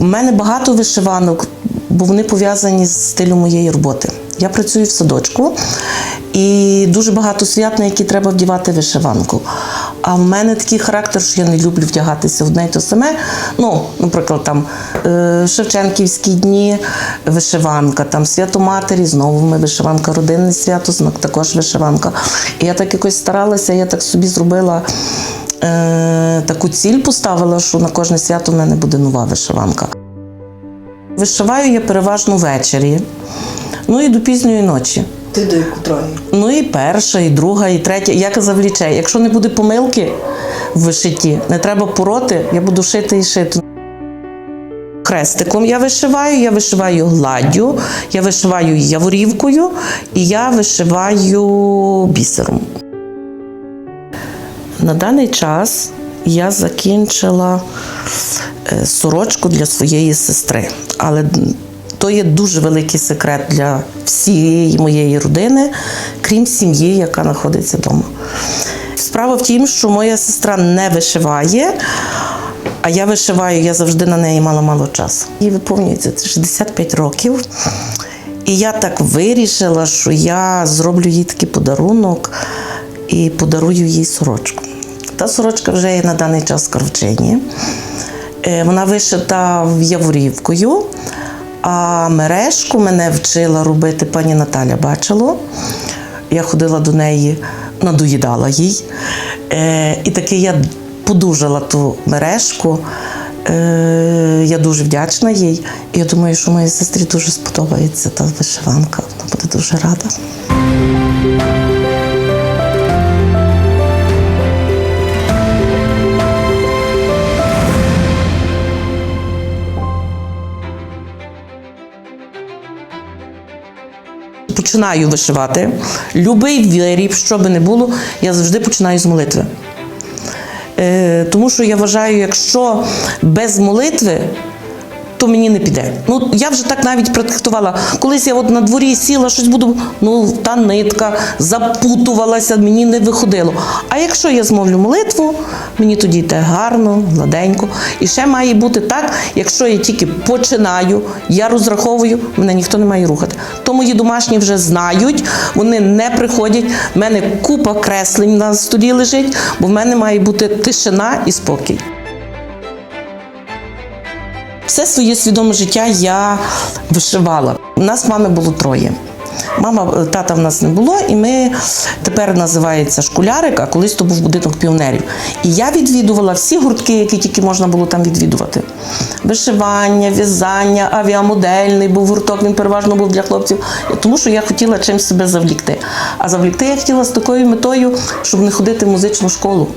У мене багато вишиванок, бо вони пов'язані з стилем моєї роботи. Я працюю в садочку і дуже багато свят, на які треба вдівати вишиванку. А в мене такий характер, що я не люблю вдягатися в одне й те саме. Ну, наприклад, там е, Шевченківські дні, вишиванка, там свято Матері, знову ми вишиванка, родинне свято, знак також вишиванка. І я так якось старалася, я так собі зробила. Е, таку ціль поставила, що на кожне свято в мене буде нова вишиванка. Вишиваю я переважно ввечері, ну і до пізньої ночі. Ти до котрої? Ну і перша, і друга, і третя. Я казав лічей. Якщо не буде помилки в вишитті, не треба пороти, я буду шити і шити. Хрестиком я вишиваю, я вишиваю гладдю, я вишиваю яворівкою і я вишиваю бісером. На даний час я закінчила е, сорочку для своєї сестри. Але то є дуже великий секрет для всієї моєї родини, крім сім'ї, яка знаходиться вдома. Справа в тім, що моя сестра не вишиває, а я вишиваю, я завжди на неї мала мало часу. Їй виповнюється 65 років. І я так вирішила, що я зроблю їй такий подарунок і подарую їй сорочку. Та сорочка вже є на даний час в Кравчині. Е, Вона вишита яворівкою, а мережку мене вчила робити пані Наталя Бачило. Я ходила до неї, надоїдала їй. Е, І таки я подужала ту мережку. Е, Я дуже вдячна їй. Я думаю, що моїй сестрі дуже сподобається та вишиванка. Вона буде дуже рада. Починаю вишивати. Любий виріб, що би не було, я завжди починаю з молитви. Е, тому що я вважаю, якщо без молитви, то мені не піде. Ну, я вже так навіть практикувала. Колись я от на дворі сіла, щось буду, ну, та нитка запутувалася, мені не виходило. А якщо я змовлю молитву, мені тоді йде гарно, гладенько. І ще має бути так, якщо я тільки починаю, я розраховую, мене ніхто не має рухати. То мої домашні вже знають, вони не приходять. В мене купа креслень на столі лежить, бо в мене має бути тишина і спокій. Все своє свідоме життя я вишивала. У нас мами було троє. Мама, тата в нас не було, і ми тепер називається школярик, а колись то був будинок піонерів. І я відвідувала всі гуртки, які тільки можна було там відвідувати. Вишивання, в'язання, авіамодельний був гурток, він переважно був для хлопців, тому що я хотіла чимось себе завлікти. А завлікти я хотіла з такою метою, щоб не ходити в музичну школу.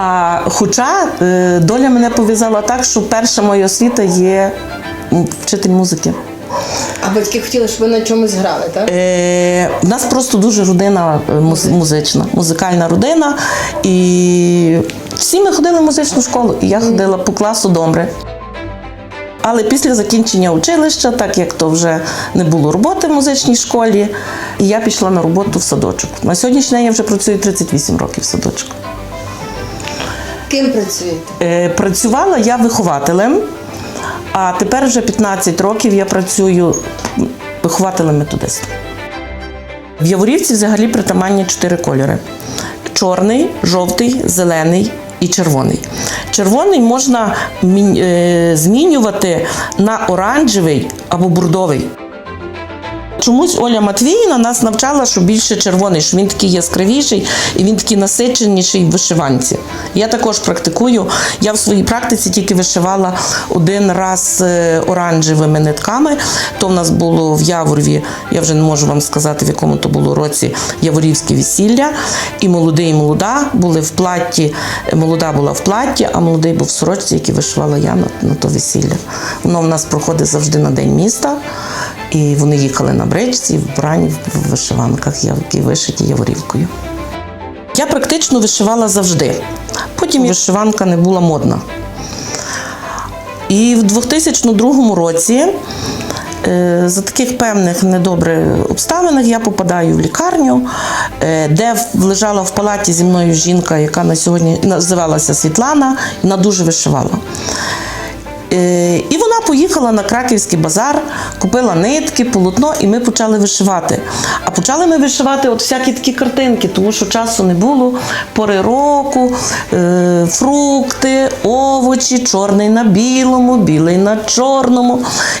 А хоча е, доля мене пов'язала так, що перша моя освіта є вчитель музики. А батьки хотіли, щоб ви на чомусь грали, так? Е, у нас просто дуже родина е, музична, музикальна родина. І всі ми ходили в музичну школу, і я ходила по класу добре. Але після закінчення училища, так як то вже не було роботи в музичній школі, і я пішла на роботу в садочок. На сьогоднішній день я вже працюю 38 років в садочку. Ким працюєте? Е, Працювала я вихователем, а тепер вже 15 років я працюю вихователем методистом. В Яворівці взагалі притаманні чотири кольори: чорний, жовтий, зелений і червоний. Червоний можна е, змінювати на оранжевий або бурдовий. Чомусь Оля Матвіївна нас навчала, що більше червоний, що він такий яскравіший і він такий насиченіший в вишиванці. Я також практикую. Я в своїй практиці тільки вишивала один раз е, оранжевими нитками. То в нас було в Яворові, я вже не можу вам сказати, в якому то було році Яворівське весілля. І молодий, і молода були в платті. Молода була в платті, а молодий був в сорочці, який вишивала я на, на то весілля. Воно в нас проходить завжди на день міста. І вони їхали на бричці, вбрані в вишиванках, які вишиті яворівкою. Я практично вишивала завжди. Потім вишиванка не була модна. І в 2002 році, е, за таких певних недобрих обставинах, я попадаю в лікарню, е, де лежала в палаті зі мною жінка, яка на сьогодні називалася Світлана, і вона дуже вишивала. Е, І поїхала на краківський базар, купила нитки, полотно, і ми почали вишивати. А почали ми вишивати от всякі такі картинки, тому що часу не було, пори року, е, фрукти, овочі, чорний на білому, білий на чорному.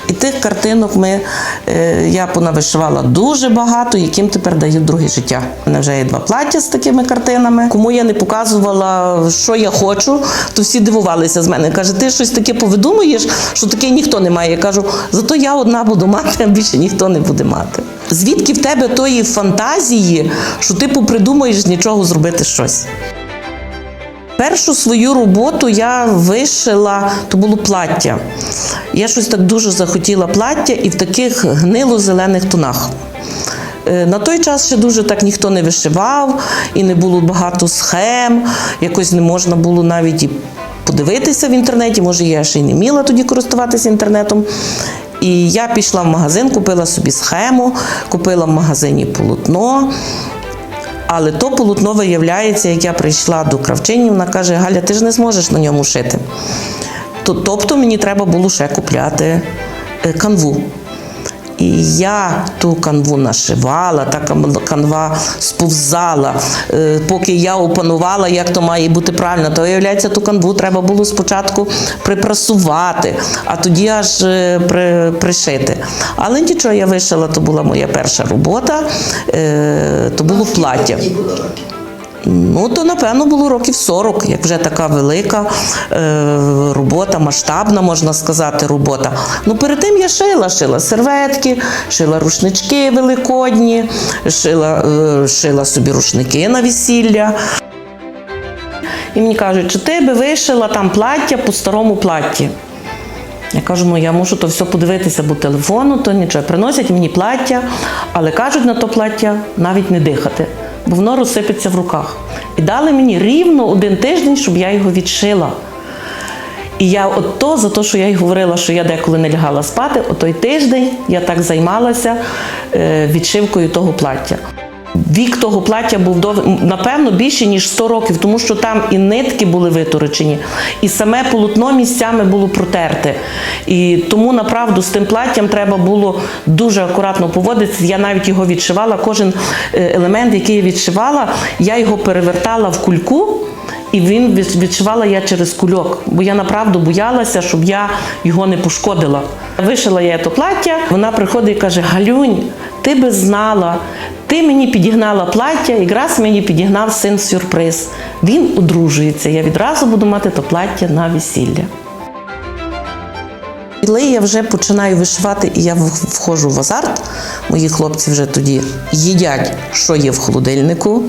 І тих картинок ми, е, я понавишивала дуже багато, яким тепер дають друге життя. У мене вже є два плаття з такими картинами. Кому я не показувала, що я хочу, то всі дивувалися з мене. Каже, ти щось таке повидумуєш, що таке ніхто не має. Я кажу, зато я одна буду мати, а більше ніхто не буде мати. Звідки в тебе тої фантазії, що ти попридумаєш з нічого зробити щось? Першу свою роботу я вишила, то було плаття. Я щось так дуже захотіла плаття і в таких гнило-зелених тонах. Е, На той час ще дуже так ніхто не вишивав, і не було багато схем, якось не можна було навіть і подивитися в інтернеті. Може, я ще й не вміла тоді користуватися інтернетом. І я пішла в магазин, купила собі схему, купила в магазині полотно. Але то полотно виявляється, як я прийшла до кравчині, вона каже: Галя, ти ж не зможеш на ньому шити. Тобто мені треба було ще купляти е, канву. І я ту канву нашивала, та канва сповзала. Е, Поки я опанувала, як то має бути правильно, то виявляється, ту канву треба було спочатку припрасувати, а тоді аж е, при, пришити. Але нічого, я вишила, то була моя перша робота, е, то було плаття. Ну, то напевно було років 40, як вже така велика е, робота, масштабна, можна сказати, робота. Ну, перед тим я шила, шила серветки, шила рушнички великодні, шила, е, шила собі рушники на весілля. І мені кажуть, чи ти би вишила там плаття по старому платті? Я кажу, ну я можу то все подивитися по телефону, то нічого. Приносять мені плаття, але кажуть на то плаття навіть не дихати, бо воно розсипеться в руках. І дали мені рівно один тиждень, щоб я його відшила. І я от то, за те, що я й говорила, що я деколи не лягала спати, о той тиждень я так займалася е, відшивкою того плаття. Вік того плаття був напевно більше ніж 100 років, тому що там і нитки були виторочені, і саме полотно місцями було протерте. І тому направду з тим платтям треба було дуже акуратно поводитися. Я навіть його відшивала. Кожен е, елемент, який я відшивала, я його перевертала в кульку. І він від- відшивала я через кульок, бо я направду боялася, щоб я його не пошкодила. Вишила я то плаття, вона приходить і каже: Галюнь, ти би знала, ти мені підігнала плаття, якраз мені підігнав син сюрприз. Він одружується. Я відразу буду мати то плаття на весілля. Коли я вже починаю вишивати і я входжу в азарт, мої хлопці вже тоді їдять, що є в холодильнику,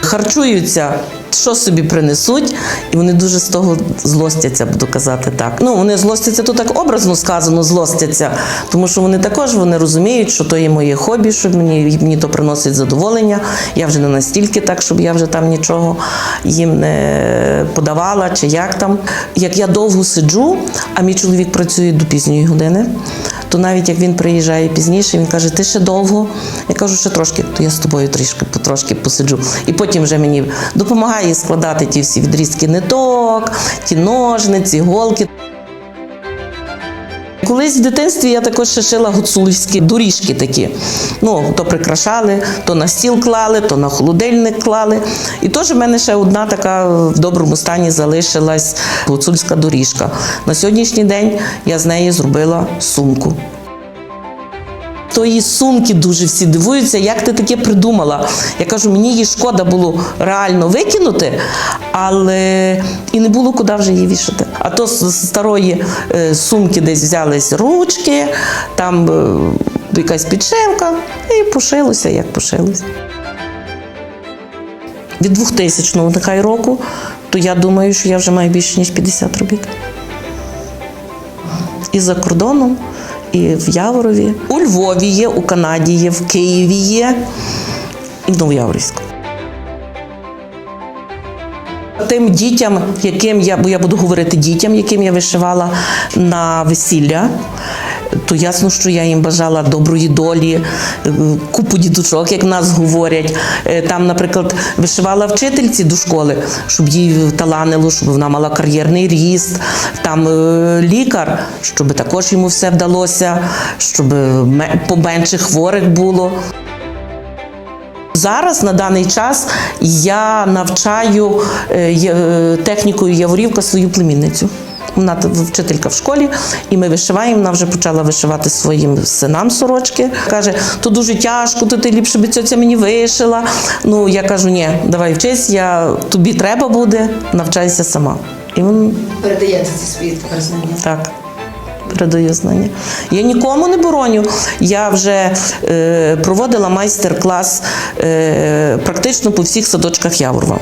харчуються, що собі принесуть, і вони дуже з того злостяться, буду казати так. Ну, вони злостяться, то так образно сказано, злостяться, тому що вони також вони розуміють, що то є моє хобі, що мені, мені то приносить задоволення. Я вже не настільки так, щоб я вже там нічого їм не подавала, чи як там. Як я довго сиджу, а мій чоловік працює до пізньої години, то навіть як він приїжджає пізніше, він каже, ти ще довго. Я кажу, ще трошки, то я з тобою трішки потрошки посиджу. І потім вже мені допомагає складати ті всі відрізки ниток, ті ножниці, голки. Колись в дитинстві я також ще шила гуцульські доріжки такі. Ну, то прикрашали, то на стіл клали, то на холодильник клали. І теж в мене ще одна така в доброму стані залишилась гуцульська доріжка. На сьогоднішній день я з неї зробила сумку. Тої сумки дуже всі дивуються, як ти таке придумала. Я кажу, мені її шкода було реально викинути, але і не було куди вже її вішати. А то з старої е, сумки десь взялись ручки, там е, якась підшивка, і пошилося, як пошилося. Від 2000 нехай року, то я думаю, що я вже маю більше ніж 50 робіт і за кордоном, і в Яворові. У Львові є, у Канаді є, в Києві є, і в Новояворівську. Тим дітям, яким я, бо я буду говорити дітям, яким я вишивала на весілля. То ясно, що я їм бажала доброї долі, е, купу діточок, як нас говорять. Е, Там, наприклад, вишивала вчительці до школи, щоб їй таланило, щоб вона мала кар'єрний ріст. Там е, лікар, щоб також йому все вдалося, щоб ме- поменше хворих було. Зараз на даний час я навчаю технікою Яворівка свою племінницю. Вона вчителька в школі, і ми вишиваємо. Вона вже почала вишивати своїм синам сорочки. Каже, то дуже тяжко, то ти ліпше би цьоця мені вишила. Ну я кажу, ні, давай вчись, я тобі треба буде, навчайся сама. І він Передаєте ці свої знання. так, передаю знання. Я нікому не бороню. Я вже е, проводила майстер-клас е, практично по всіх садочках Яворова.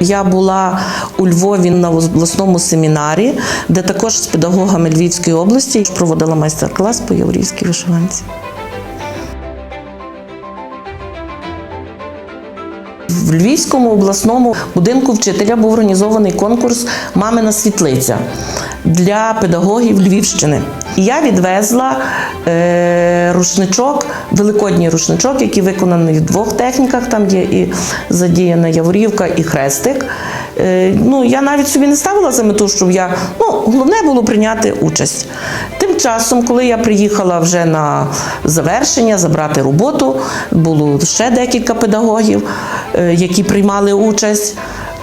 Я була у Львові на обласному семінарі, де також з педагогами Львівської області проводила майстер-клас по яворівській вишиванці. В Львівському обласному будинку вчителя був організований конкурс Мамина світлиця для педагогів Львівщини. І я відвезла е, рушничок, великодній рушничок, який виконаний в двох техніках. Там є і задіяна яворівка, і хрестик. Е, ну, я навіть собі не ставила за мету, щоб я. Ну, головне було прийняти участь. Тим часом, коли я приїхала вже на завершення, забрати роботу, було ще декілька педагогів, е, які приймали участь.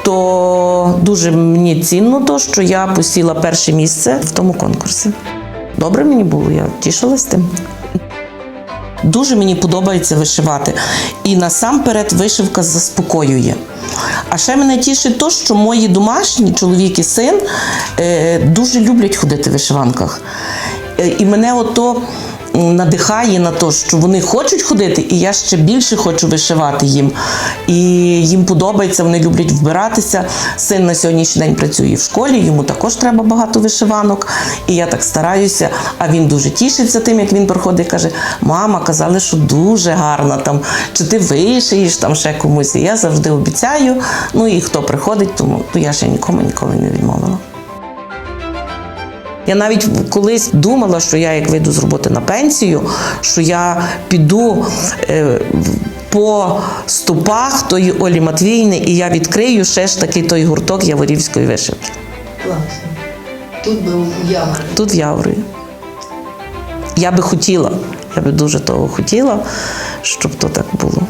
То дуже мені цінно то, що я посіла перше місце в тому конкурсі. Добре мені було, я тішилась тим. Дуже мені подобається вишивати. І насамперед вишивка заспокоює. А ще мене тішить те, що мої домашні, чоловік і син, е, дуже люблять ходити в вишиванках. Е, І мене ото надихає на те, що вони хочуть ходити, і я ще більше хочу вишивати їм. І їм подобається, вони люблять вбиратися. Син на сьогоднішній день працює в школі, йому також треба багато вишиванок. І я так стараюся. А він дуже тішиться тим, як він приходить і каже: Мама, казали, що дуже гарна там, чи ти вишиєш там ще комусь. І я завжди обіцяю. Ну і хто приходить, тому то я ще нікому ніколи не відмовила. Я навіть колись думала, що я як вийду з роботи на пенсію, що я піду е, по стопах тої Олі Матвіївни, і я відкрию ще ж такий той гурток яворівської вишивки. Класно. Тут би у Яворі. Тут в Яворові. Я би хотіла, я би дуже того хотіла, щоб то так було.